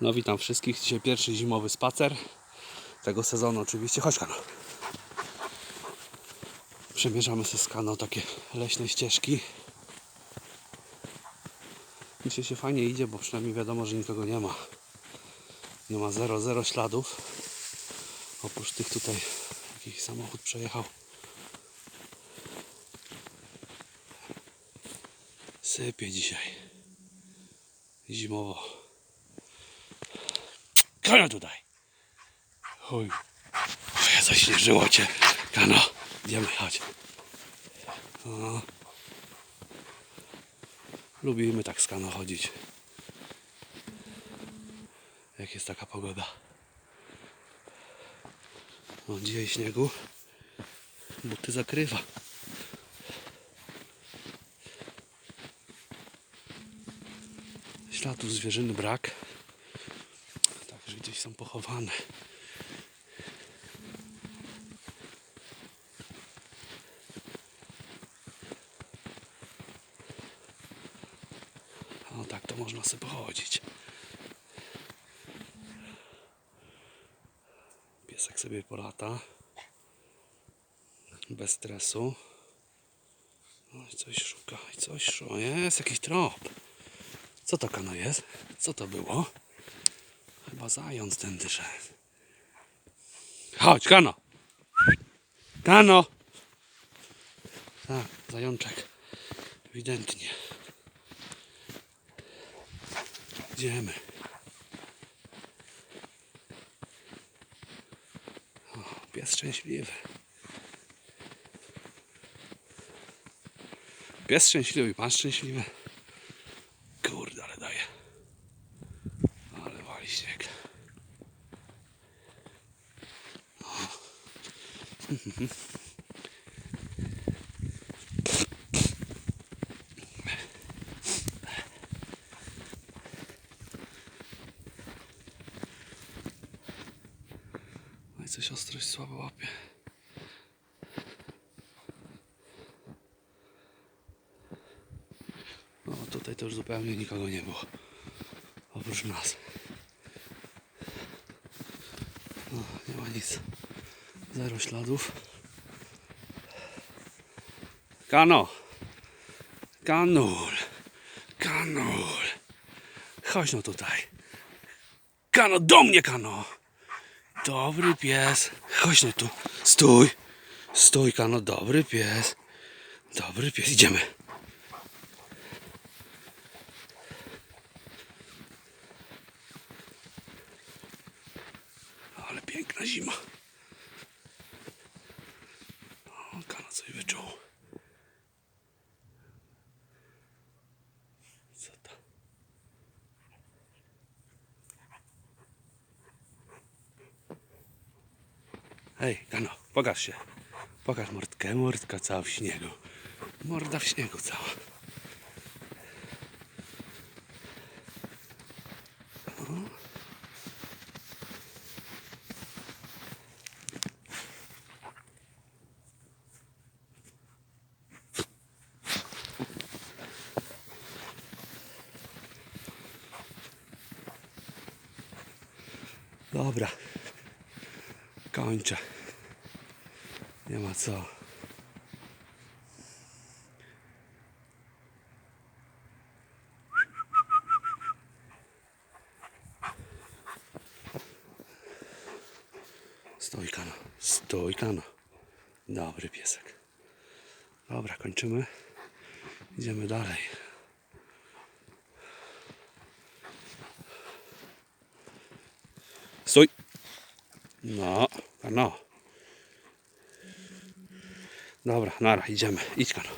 No witam wszystkich. Dzisiaj pierwszy zimowy spacer tego sezonu oczywiście. Chodź Kano. Przemierzamy sobie z Kano takie leśne ścieżki. Dzisiaj się fajnie idzie, bo przynajmniej wiadomo, że nikogo nie ma. Nie ma zero, zero śladów. Oprócz tych tutaj jakiś samochód przejechał. Sypie dzisiaj. Zimowo. Kano tutaj. Chuj. Zaśnieżyło cię. Kano. Idziemy, chodź. O. Lubimy tak z Kano chodzić. Jak jest taka pogoda. O, dzisiaj śniegu. Buty zakrywa. Śladów zwierzyny brak. Gdzieś są pochowane. O tak to można sobie pochodzić. Piesek sobie polata. Bez stresu. No i coś szuka, i coś szuka. Jest jakiś trop. Co to kano jest? Co to było? Chyba zając tędy szedł. Chodź, kano! Kano! Tak, zajączek. Ewidentnie. Idziemy. O, pies szczęśliwy. Pies szczęśliwy, pan szczęśliwy. Kurde, ale daje. Ale wali śnieg. No i coś ostrość słabo łapie. No tutaj to już zupełnie nikogo nie było. Oprócz nas. No, nie ma nic. Zero śladów. Kano! Kanul! Kanul! Chodź no tutaj. Kano, do mnie Kano! Dobry pies. Chodź no tu. Stój. Stój Kano, dobry pies. Dobry pies. Idziemy. Ale piękna zima. O, Kano coś wyczuł. Co to? Hej, Kano, pokaż się. Pokaż mordkę. Mordka cała w śniegu. Morda w śniegu cała. Dobra. Kończę. Nie ma co. Stoi kano. Dobry piesek. Dobra, kończymy. Idziemy dalej. そい。なあかな。なあぶらなあらいじゃめいちかな。